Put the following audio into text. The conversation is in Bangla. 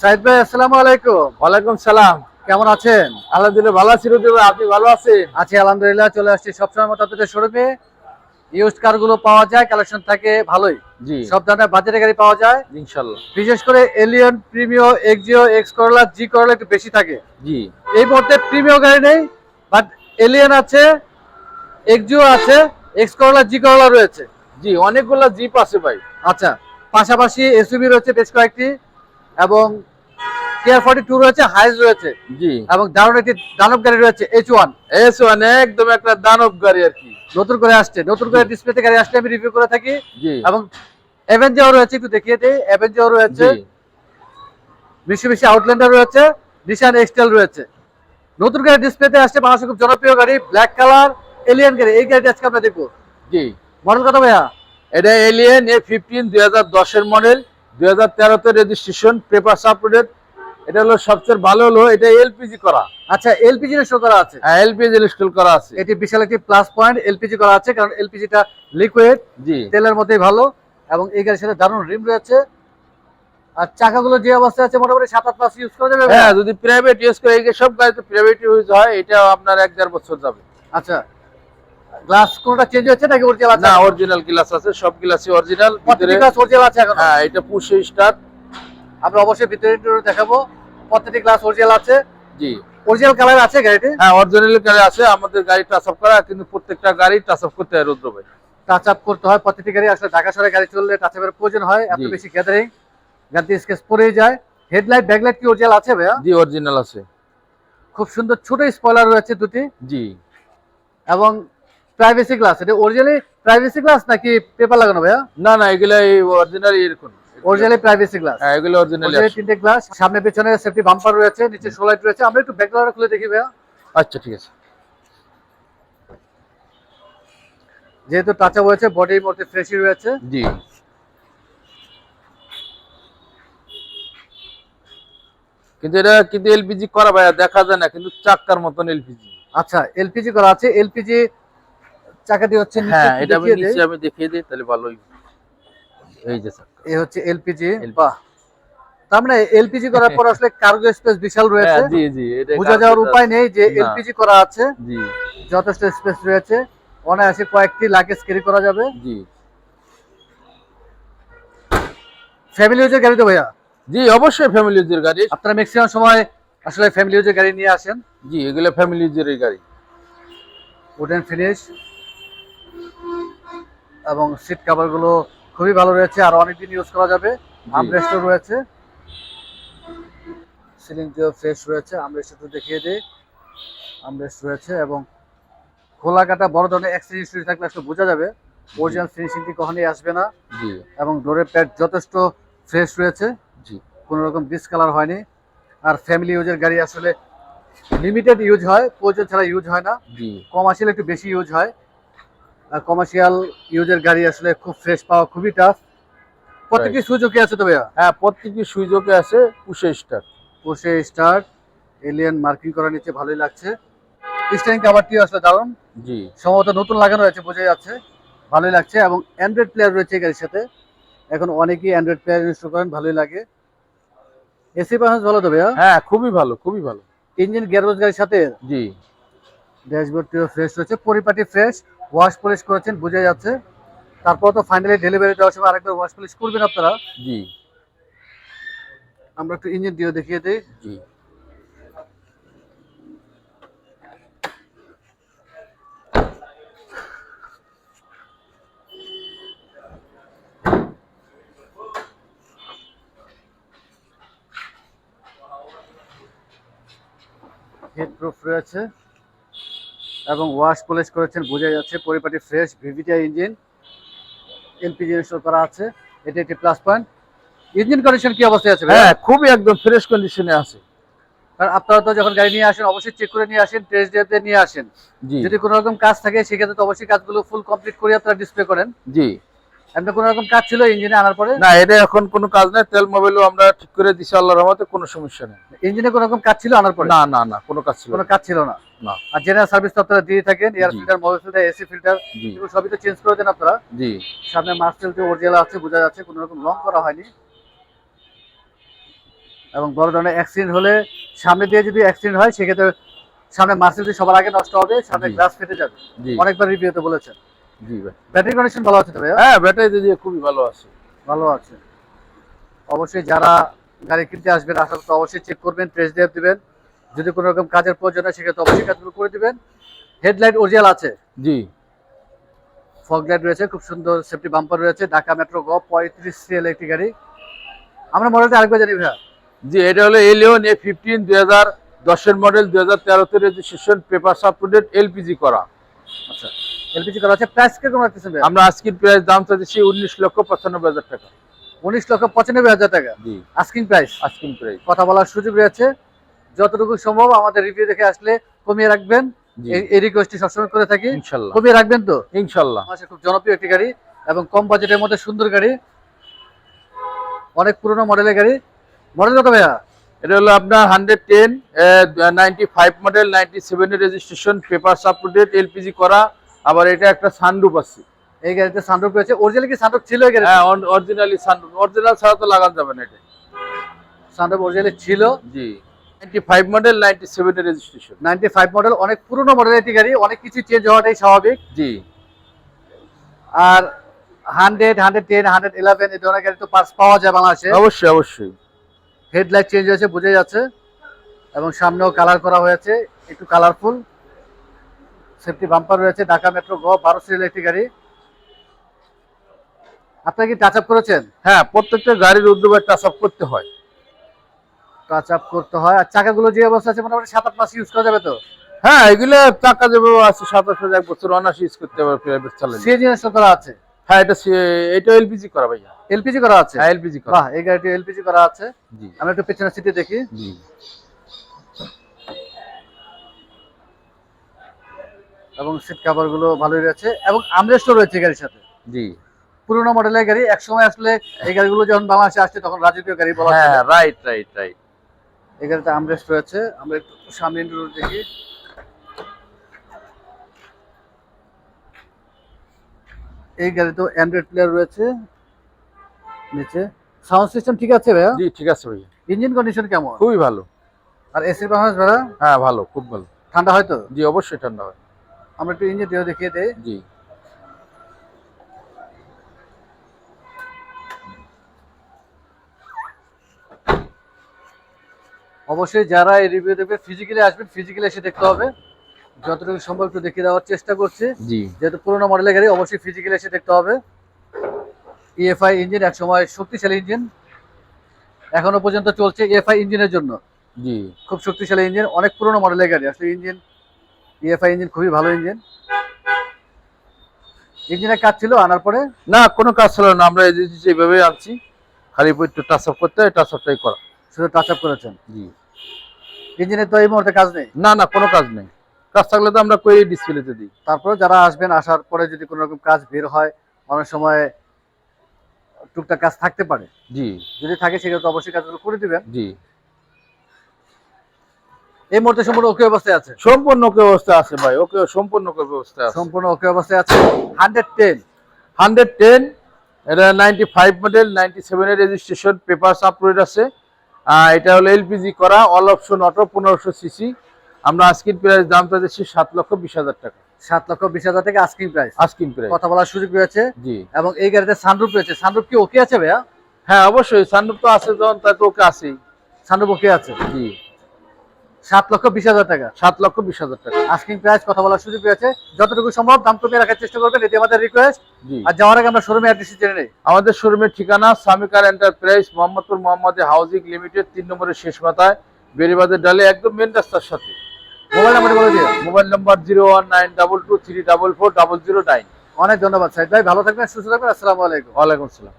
সাইদ ভাই আসসালামু আলাইকুম। ওয়ালাইকুম সালাম। কেমন আছেন? আলহামদুলিল্লাহ ভালো আছি রুদ্র আপনি ভালো আছেন? আছি আলহামদুলিল্লাহ চলে আসছি। সবসময় মতো আপনাদের শোরুমে। ইউজড কারগুলো পাওয়া যায় কালেকশন থাকে ভালোই। জি। সব ধরনের বাজেটের গাড়ি পাওয়া যায়। ইনশাল্লাহ। বিশেষ করে Allion Premio Axio x Corolla G করলা একটু বেশি থাকে। জি। এই মুহূর্তে প্রিমিও গাড়ি নেই বাট এলিয়ন আছে এক্সিও আছে এক্স করলা জি করলা রয়েছে। জি অনেকগুলা জিপ আছে ভাই। আচ্ছা পাশাপাশি এসইউভি রয়েছে বেশ কয়েকটি এবং কেয়ার ফর্টি টু রয়েছে হাইজ রয়েছে জি। এবং দারুণ একটি দানব গাড়ি রয়েছে এইচ ওয়ান এস ওয়ান একদম একটা দানব গাড়ি আর কি। নতুন করে আসছে নতুন করে ডিসপ্লেতে গাড়ি আসলে আমি রিভিউ করে থাকি। জি। এবং অ্যাভেঞ্জার রয়েছে একটু দেখিয়ে দিই। অ্যাভেঞ্জার রয়েছে বেশি আউটল্যান্ডার রয়েছে নিশান এক্সটেল রয়েছে। নতুন গাড়ি ডিসপ্লেতে আসছে বাংলাদেশের খুব জনপ্রিয় গাড়ি ব্ল্যাক কালার এলিয়ান গাড়ি। এই গাড়িটা আজকে আমরা দেখব। জি। মডেল কত ভাইয়া? এটা এলিয়েন এ ফিফটিন দুই হাজার দশের মডেল দুই হাজার তেরোতে রেজিস্ট্রেশন পেপার আপডেট এটা হলো সবচেয়ে ভালো হলো এটা এলপিজি করা। আচ্ছা এলপিজি ইনস্টল করা আছে? হ্যাঁ এলপিজি ইনস্টল করা আছে। এটি বিশাল একটি প্লাস পয়েন্ট এলপিজি করা আছে কারণ এলপিজিটা লিকুইড জি। তেলের মধ্যেই ভালো এবং এই গাড়ির সাথে দারুণ রিম রয়েছে। আর চাকাগুলো যে অবস্থায় আছে মোটামুটি সাত আট মাস ইউজ করা যাবে হ্যাঁ যদি প্রাইভেট ইউজ করে এই সব গাড়িতে প্রাইভেট ইউজ হয় এটা আপনার এক দেড় বছর যাবে। আচ্ছা গ্লাস কোনটা চেঞ্জ হচ্ছে নাকি অরিজিনাল আছে? না অরিজিনাল গ্লাস আছে সব গ্লাসই অরিজিনাল প্রত্যেকটি গ্লাস অরিজিনাল আছে এখন? হ্যাঁ এটা পুশ স্টার্ট আমরা অবশ্যই ভিতরে দেখাবো। প্রত্যেকটি গ্লাস অরিজিনাল আছে। জি। অরিজিনাল কালার আছে গাড়িটি হ্যাঁ অরিজিনাল গাড়ি আছে। আমাদের গাড়ি টাচ আপ করা কিন্তু প্রত্যেকটা গাড়ি টাচ আপ করতে হয় রুদ্র ভাই টাচ আপ করতে হয় প্রত্যেকটি গাড়ি। আসলে ঢাকা শহরে গাড়ি চললে টাচ আপের প্রয়োজন হয়। এত বেশি গ্যাদারিং গাড়ি স্কেচ পড়েই যায়। হেডলাইট ব্যাকলাইট কি অরিজিনাল আছে ভাইয়া? জি অরিজিনাল আছে। খুব সুন্দর ছোট স্পয়লার রয়েছে দুটি। জি। এবং প্রাইভেসি গ্লাস এটা অরিজিনালি প্রাইভেসি গ্লাস নাকি পেপার লাগানো ভাইয়া? না না এগুলো অরিজিনাল এরকম অরিজিনালি প্রাইভেসি গ্লাস হ্যাঁ এগুলো অরিজিনাল তিনটে গ্লাস সামনে পেছনে সেফটি বাম্পার রয়েছে নিচে সোলাইট রয়েছে। আমরা একটু ব্যাকলাইট খুলে দেখি ভাইয়া। আচ্ছা ঠিক আছে। যেহেতু টাচ আপ হয়েছে মধ্যে ফ্রেশই রয়েছে। জি। কিন্তু এটা কিন্তু এলপিজি করা ভাইয়া দেখা যায় না কিন্তু চাক্কার মতন এলপিজি আচ্ছা এলপিজি করা আছে। এলপিজি চাকাটি হচ্ছে হ্যাঁ এটা আমি দেখিয়ে নিচে আমি দেখিয়ে দিই তাহলে ভালোই এই যে চাক্কা। এই হচ্ছে এলপিজি বাহ। তার মানে এলপিজি করার পর আসলে কার্গো স্পেস বিশাল রয়েছে। হ্যাঁ, জি জি এটা বোঝা যাওয়ার উপায় নেই যে এলপিজি করা আছে। জি। যথেষ্ট স্পেস রয়েছে। অনায়াসে কয়েকটি লাগেজ ক্যারি করা যাবে। জি। ফ্যামিলি ইউজের গাড়ি তো ভাইয়া? জি অবশ্যই ফ্যামিলি ইউজের গাড়ি। আপনারা ম্যাক্সিমাম সময় আসলে ফ্যামিলি ইউজের গাড়ি নিয়ে আসেন। জি এগুলো ফ্যামিলি ইউজের গাড়ি। উডেন ফিনিশ এবং সিট কভারগুলো খুবই ভালো রয়েছে আর অনেকদিন ইউজ করা যাবে। আমরেস্টও রয়েছে। সিলিং টিও ফ্রেশ রয়েছে আমরেস্ট একটু দেখিয়ে দিই। আমরেস্ট রয়েছে এবং খোলা কাটা বড় ধরনের অ্যাক্সিডেন্ট হিস্ট্রি থাকলে আসলে বোঝা যাবে অরিজিনাল ফিনিশিংটি কখনোই আসবে না। জি। এবং ডোরের প্যাড যথেষ্ট ফ্রেশ রয়েছে। জি। কোনো রকম ডিসকালার হয়নি। আর ফ্যামিলি ইউজের গাড়ি আসলে লিমিটেড ইউজ হয় প্রয়োজন ছাড়া ইউজ হয় না। জি। আসলে একটু বেশি ইউজ হয়। কমার্শিয়াল ইউজের গাড়ি আসলে খুব ফ্রেশ পাওয়া খুবই টাফ প্রত্যেকটি সুযোগে আছে তো ভাইয়া? হ্যাঁ প্রত্যেকটি সুযোগে আছে পুষে স্টার্ট পোষে স্টার্ট এলিয়ান মার্কিং করা নিচে ভালোই লাগছে। স্টারিং কাভারটিও আসলে দারুণ। জি। সম্ভবত নতুন লাগানো হয়েছে বোঝা যাচ্ছে। ভালোই লাগছে এবং অ্যান্ড্রয়েড প্লেয়ার রয়েছে গাড়ির সাথে। এখন অনেকেই অ্যান্ড্রয়েড প্লেয়ার ইনস্টল করেন ভালোই লাগে। এসি পারফরমেন্স ভালো তো ভাইয়া? হ্যাঁ খুবই ভালো খুবই ভালো। ইঞ্জিন গ্যারেজ গাড়ির সাথে? জি। ড্যাশবোর্ডটিও ফ্রেশ রয়েছে পরিপাটি ফ্রেশ ওয়াশ পলিশ করেছেন বোঝা যাচ্ছে। তারপর তো ফাইনালি ডেলিভারি দেওয়ার সময় আরেকবার ওয়াশ পলিশ করবেন আপনারা। জি। আমরা একটু ইঞ্জিন দিয়ে দেখিয়ে দিই। জি। হিট প্রুফ রয়েছে। এবং ওয়াশ পলিশ করেছেন বোঝা যাচ্ছে পরিপাটি fresh VVTI engine LPG install করা আছে এটি একটি প্লাস পয়েন্ট ইঞ্জিন কন্ডিশন কি অবস্থায় আছে হ্যাঁ খুবই একদম ফ্রেশ কন্ডিশনে আছে। আর আপনারা তো যখন গাড়ি নিয়ে আসেন অবশ্যই চেক করে নিয়ে আসেন টেস্ট ডেতে নিয়ে আসেন। যদি কোনো রকম কাজ থাকে সেক্ষেত্রে তো অবশ্যই কাজগুলো ফুল কমপ্লিট করে আপনারা ডিসপ্লে করেন। জি। আপনার কোনো রকম কাজ ছিল ইঞ্জিনে আনার পরে? না এটা এখন কোনো কাজ নাই তেল মোবাইলও আমরা ঠিক করে দিছি আল্লাহর রহমতে কোনো সমস্যা নেই। ইঞ্জিনে কোনো রকম কাজ ছিল আনার পরে? না না না কোনো কাজ ছিল কোনো কাজ ছিল না? না। আর জেনারেল সার্ভিস তো আপনারা দিয়ে থাকেন air filter mobile filter AC filter এগুলো সবই তো চেঞ্জ করে দেন আপনারা। জি। সামনে মার্সেল যে অরিজিনাল আছে বোঝা যাচ্ছে কোনো রকম রং করা হয়নি। এবং বড় ধরনের অ্যাক্সিডেন্ট হলে সামনে দিয়ে যদি অ্যাক্সিডেন্ট হয় সেক্ষেত্রে সামনে মার্সেলটি সবার আগে নষ্ট হবে সামনে গ্লাস ফেটে যাবে। অনেকবার রিভিউতে বলেছেন। জি ভাই। ব্যাটারি কন্ডিশন ভালো আছে তো হ্যাঁ ব্যাটারি দিয়ে খুবই ভালো আছে। ভালো আছে। অবশ্যই যারা গাড়ি কিনতে আসবেন আসার তো অবশ্যই চেক করবেন টেস্ট ড্রাইভ দিবেন। যদি কোনো রকম কাজের প্রয়োজন হয় সেক্ষেত্রে অবশ্যই কাজগুলো করে দিবেন। হেডলাইট অরিজিনাল আছে। জি। ফগ লাইট রয়েছে খুব সুন্দর সেফটি বাম্পার রয়েছে। ঢাকা মেট্রো গ পঁয়ত্রিশ সিএল একটি গাড়ি। আমরা মডেলটা আরেকবার জানি ভাইয়া। জি এটা হলো এলিয়ন এ ফিফটিন দুই হাজার দশের মডেল দুই হাজার তেরোতে রেজিস্ট্রেশন পেপার সাপোর্টেড এলপিজি করা। আচ্ছা। এলপিজি করা আছে প্রাইস কীরকম রাখতেছেন আমরা আজকের প্রাইস দাম চাইছি উনিশ লক্ষ পঁচানব্বই হাজার টাকা। উনিশ লক্ষ পঁচানব্বই হাজার টাকা? জি। আস্কিং প্রাইস আজকের প্রাইস কথা বলার সুযোগ রয়েছে। যতটুকু সম্ভব আমাদের রিভিউ দেখে আসলে কমিয়ে রাখবেন। এই- রিকোয়েস্টটি সবসময় করে থাকি। ইনশাল্লাহ। কমিয়ে রাখবেন তো? ইনশাল্লাহ। বাংলাদেশের খুব জনপ্রিয় একটি গাড়ি এবং কম বাজেটের মধ্যে সুন্দর গাড়ি। অনেক পুরনো মডেলের গাড়ি। মডেল কত ভাইয়া? এটা হলো আপনার hundred ten ninety five model ninety সেভেনের রেজিস্ট্রেশন পেপার সাপোর্টেড এলপিজি করা। আবার এটা একটা সানরুপ আছে। এই গাড়িতে সানরুফ রয়েছে। অরিজিনাল কি সানরুফ ছিল এই গাড়ি হ্যাঁ অরিজিনালি সানরুপ অরিজিনাল ছাড়া তো লাগানো যাবে না এটা। সানরুফ অরিজিনালি ছিল। জি। নাইনটি ফাইভ মডেল নাইনটি সেভেনের রেজিস্ট্রেশন নাইনটি ফাইভ মডেল অনেক পুরনো মডেলের একটি গাড়ি। অনেক কিছু চেঞ্জ হওয়াটাই স্বাভাবিক। জি। আর hundred hundred ten hundred eleven এই ধরনের গাড়ি তো পার্টস পাওয়া যায় বাংলাদেশে। অবশ্যই অবশ্যই। হেডলাইট চেঞ্জ হয়েছে বোঝা যাচ্ছে। এবং সামনেও কালার করা হয়েছে। একটু কালারফুল সেফটি বাম্পার রয়েছে ঢাকা মেট্রো গ বারো সিরিয়াল একটি গাড়ি। আপনারা কি টাচ আপ করেছেন? হ্যাঁ প্রত্যেকটা গাড়ির উদ্যোগে টাচ আপ করতে হয়। টাচ আপ করতে হয়। আর চাকাগুলো যে অবস্থা আছে মোটামুটি সাত আট মাস ইউজ করা যাবে তো? হ্যাঁ এগুলো টাকা যাবে আছে সাতাশ হাজার এক বছর অনার্স ইউজ করতে পারবে প্রাইভেট চালালে। সিএনজি করা আছে? হ্যাঁ এটা এটা এলপিজি করা ভাইয়া। এলপিজি করা আছে? হ্যাঁ এলপিজি করা। এই গাড়িটি এলপিজি করা আছে। জি। আমরা একটু পেছনের সিটে দেখি। জি। এবং সিট কাভারগুলো ভালোই রয়েছে এবং আমরেস্টও রয়েছে এই গাড়ির সাথে। জি। পুরোনো মডেলের গাড়ি এক সময় আসলে এই গাড়িগুলো যখন বাংলাদেশে আসছে তখন রাজকীয় গাড়ি বলা হ্যাঁ রাইট রাইট রাইট এই গাড়িতে আমরেস্ট রয়েছে। আমরা একটু সামনে ইন্টারভিউ দেখি। এই গাড়িতেও অ্যান্ড্রয়েড প্লেয়ার রয়েছে। নিচে। সাউন্ড সিস্টেম ঠিক আছে ভাইয়া? জি ঠিক আছে ভাইয়া। ইঞ্জিন কন্ডিশন কেমন? খুবই ভালো। আর এসি পারফরমেন্স ভাড়া হ্যাঁ ভালো খুব ভালো। ঠান্ডা হয়তো জি অবশ্যই ঠান্ডা হয়। আমরা একটু ইঞ্জিন দিয়ে দেখিয়ে দেই। জি। অবশ্যই যারা এই রিভিউ দেবে ফিজিক্যালি আসবেন ফিজিক্যালি এসে দেখতে হবে। যতটুকু সম্ভব একটু দেখিয়ে দেওয়ার চেষ্টা করছি। জি। যেহেতু পুরোনো মডেলের গাড়ি অবশ্যই ফিজিক্যালি এসে দেখতে হবে। ইএফআই ইঞ্জিন এক সময় শক্তিশালী ইঞ্জিন এখনও পর্যন্ত চলছে ইএফআই ইঞ্জিনের জন্য। জি। খুব শক্তিশালী ইঞ্জিন অনেক পুরোনো মডেলের গাড়ি। আসলে ইঞ্জিন ইএফআই ইঞ্জিন খুবই ভালো ইঞ্জিন ইঞ্জিনের কাজ ছিল আনার পরে? না কোনো কাজ ছিল না আমরা এই যে- যেভাবে আনছি। খালি একটু টাচ আপ করতে টাচ আপটাই করা। শুধু টাচ আপ করেছেন? জি। ইঞ্জিনের তো এই মুহূর্তে কাজ নেই? না না কোনো কাজ নেই। কাজ থাকলে তো আমরা কই ডিসপ্লেতে দিই। তারপরে যারা আসবেন আসার পরে যদি কোনো রকম কাজ বের হয় অনেক সময় টুকটাক কাজ থাকতে পারে। জি। যদি থাকে সেক্ষেত্রে অবশ্যই কাজগুলো করে দিবেন। জি। এই মুহূর্তে সম্পূর্ণ ওকে অবস্থায় আছে? সম্পূর্ণ ওকে অবস্থা আছে ভাই ওকে সম্পূর্ণ ওকে অবস্থা আছে। সম্পূর্ণ ওকে অবস্থায় আছে। হান্ড্রেড টেন হান্ড্রেড টেন এটা নাইনটি ফাইভ মডেল নাইনটি সেভেনের রেজিস্ট্রেশন পেপার আপলোড আছে। এটা হলো এলপিজি করা অল অপশন অটো পনেরোশো সিসি আমরা আজকের প্রাইস দাম চাইছি সাত লক্ষ বিশ হাজার টাকা। সাত লক্ষ বিশ হাজার থেকে আস্কিং প্রাইস আজকিন প্রাইস কথা বলার সুযোগ রয়েছে। জি। এবং এই গাড়িতে সানরুফ রয়েছে। সানরুফ কি ওকে আছে ভাইয়া? হ্যাঁ অবশ্যই সান্ডুপ তো আছে যখন তাই তো ওকে আছেই। সানরুফ ওকে আছে। জি। সাত লক্ষ বিশ হাজার টাকা। সাত লক্ষ বিশ হাজার টাকা। আস্কিং প্রাইস কথা বলার সুযোগ রয়েছে যতটুকু সম্ভব দাম কমিয়ে রাখার চেষ্টা করবেন এটি আমাদের রিকোয়েস্ট আর যাওয়ার আগে আমরা শোরুমে অ্যাড্রেস জেনে নেই। আমাদের শোরুমের ঠিকানা Samikar enterprise Mohammadpur Mohammad housing limited তিন নম্বরের শেষ মাথায় বেরিবাদের ডালে একদম মেন রাস্তার সাথে। মোবাইল নাম্বার বলে দিও। Mobile number zero one nine double two three double four double zero nine অনেক ধন্যবাদ সাইদ ভাই। ভালো থাকবেন সুস্থ থাকবেন। আসসালামু আলাইকুম। ওয়ালাইকুম আসসালাম।